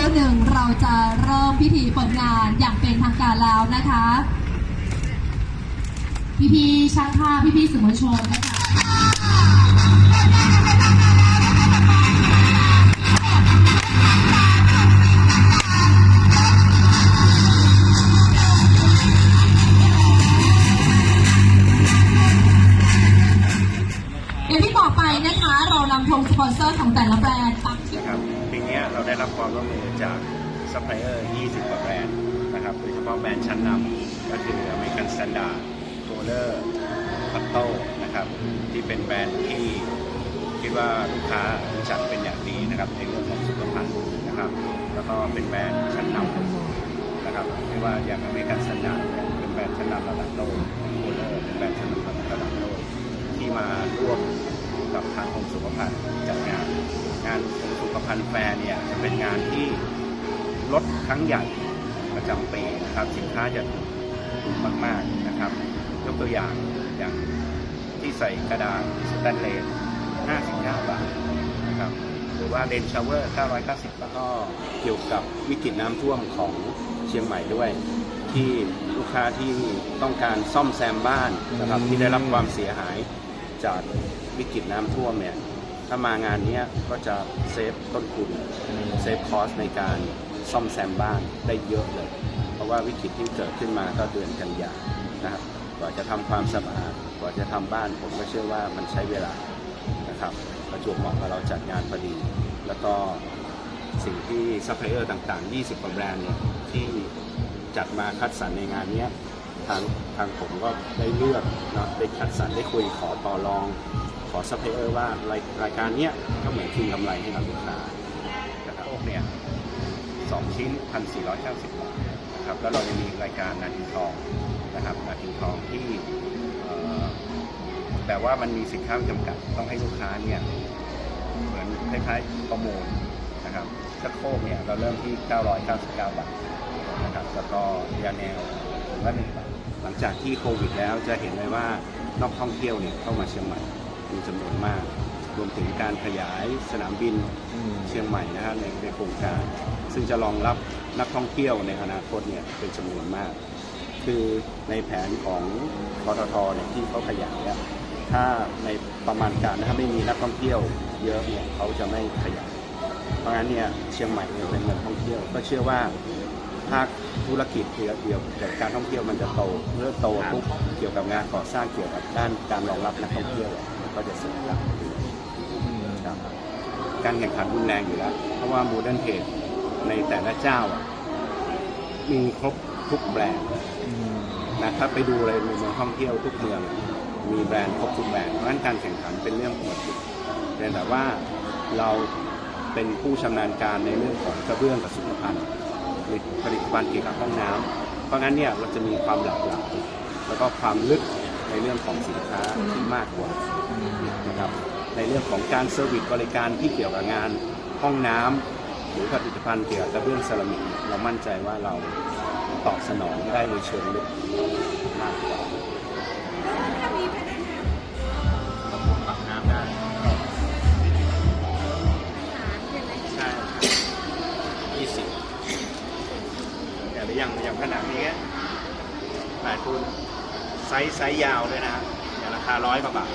รู่หนึ่งเราจะเริ่มพิธีเปิดงานอย่างเป็นทางการแล้วนะคะ พี่พี่ๆช่างภาพพี่พี่สื่อมวลชนนะคะอย่างที่บอกไปนะคะ เรานำธงสปอนเซอร์ของแต่ละแบรนด์ปักที่ นี้เราได้รับความร่วมมือจากซัพพลายเออร์ 20 กว่าแบรนด์นะครับ โดยเฉพาะแบรนด์ชั้นนำก็คือ American Standard t o l e r p a t t o นะครับ ที่เป็นแบรนด์ที่คิดว่าลูกค้ารู้จักเป็นอย่างดีนะครับในเรื่องของสุขภัณฑ์นะครับ แล้วก็เป็นแบรนด์ชั้นนำนะครับไม่ว่าอย่าง American Standard เนี่ยเป็นแบรนด์ชั้นนำระดับโลก t o l e r เป็นแบรนด์ชั้นนำระดับโลกที่มาร่วมกับทางกรมสุขภัณฑ์จัดงานงาน รมสุขภัณฑ์แฟร์เนี่ยจะเป็นงานที่ลดครั้งใหญ่ประจำปีนะครับสินค้าจะถูกมากๆนะครับ ยกตัวอย่างอย่างที่ใส่กระดาษสแตนเลส59 บาทนะครับหรือว่าเลนชาวเวอร์ 990 แล้วก็เกี่ยวกับวิกฤตน้ำท่วมของเชียงใหม่ด้วย ที่ลูกค้าที่ต้องการซ่อมแซมบ้านนะครับที่ได้รับความเสียหายจากวิกฤตน้ำท่วมเนี่ย ถ้ามางานนี้ก็จะเซฟต้นทุนเซฟคอสในการซ่อมแซมบ้านได้เยอะเลย เพราะว่าวิกฤตที่เกิดขึ้นมาก็เดือนกันยานะครับกว่าจะทำความสะอาดกว่าจะทำบ้านผมก็เชื่อว่ามันใช้เวลานะครับประจวบเหมาะกับเราจัดงานพอดี แล้วก็สิ่งที่ซัพพลายเออร์ต่างๆ 20 กว่าแบรนด์เนี่ยที่จัดมาคัดสรรในงานนี้ทางทางผมก็ได้เลือกเนาะได้คัดสรรได้คุยขอต่อรอง ขอซัพพลายเออร์ว่ารายรายการเนี้ยก็เหมือนคืนกำไรให้กับลูกค้านะครับโลกเนี่ยสองชิ้น1,490บาทนะครับแล้วเรายังมีรายการนาทีทองนะครับนาทีทองที่เอ่อแต่ว่ามันมีสินค้าจำกัดต้องให้ลูกค้าเนี่ยเหมือนคล้ายๆประมูลนะครับชักโครกเนี่ยเราเริ่มที่ 999 บาทนะครับแล้วก็ยาแนวถุงละหนึ่งบาทหลังจากที่โควิดแล้วจะเห็นเลยว่านอกท่องเที่ยวเนี่ยเข้ามาเชียงใหม่ มีจำนวนมาก รวมถึงการขยายสนามบินเชียงใหม่นะครับในในโครงการ ซึ่งจะรองรับนักท่องเที่ยวในอนาคตเนี่ยเป็นจำนวนมาก คือในแผนของปตทเนี่ยที่เขาขยายอะถ้าในประมาณการถ้าไม่มีนักท่องเที่ยวเยอะเนี่ยเขาจะไม่ขยาย เพราะงั้นเนี่ยเชียงใหม่เนี่ยเป็นเมืองท่องเที่ยว ก็เชื่อว่าภาคธุรกิจเกี่ยวเกี่ยวกับการท่องเที่ยวมันจะโตเมื่อโตปุ๊บเกี่ยวกับงานก่อสร้างเกี่ยวกับด้านการรองรับนักท่องเที่ยว ก็จะเสริมหลักครับการแข่งขันรุนแรงอยู่แล้ว เพราะว่าโมเดิร์นเทรดในแต่ละเจ้าอะมีครบทุกแบรนด์นะถ้าไปดูเลยในเมืองท่องเที่ยวทุกเมือง มีแบรนด์ครบทุกแบรนด์ เพราะฉะนั้นการแข่งขันเป็นเรื่องปกติเพียงแต่ว่าเราเป็นผู้ชำนาญการในเรื่องของกระเบื้องกับสุขภัณฑ์ผลิตผลิตภัณฑ์เกี่ยวกับห้องน้ำเพราะงั้นเนี่ยเราจะมีความหลากหลายแล้วก็ความลึกในเรื่องของสินค้าที่มากกว่า นะครับ ในเรื่องของการเซอร์วิสบริการที่เกี่ยวกับงานห้องน้ำหรือผลิตภัณฑ์เกี่ยวกับกระเบื้องเซรามิกเรามั่นใจว่าเราตอบสนองได้ในเชิงลึกมากกว่าปรับน้ำได้ใช่ยี่สิบอย่างอย่างผนังนี้แปดคูณไซส์ไซส์ยาวด้วยนะอย่างราคาร้อยกว่าบาท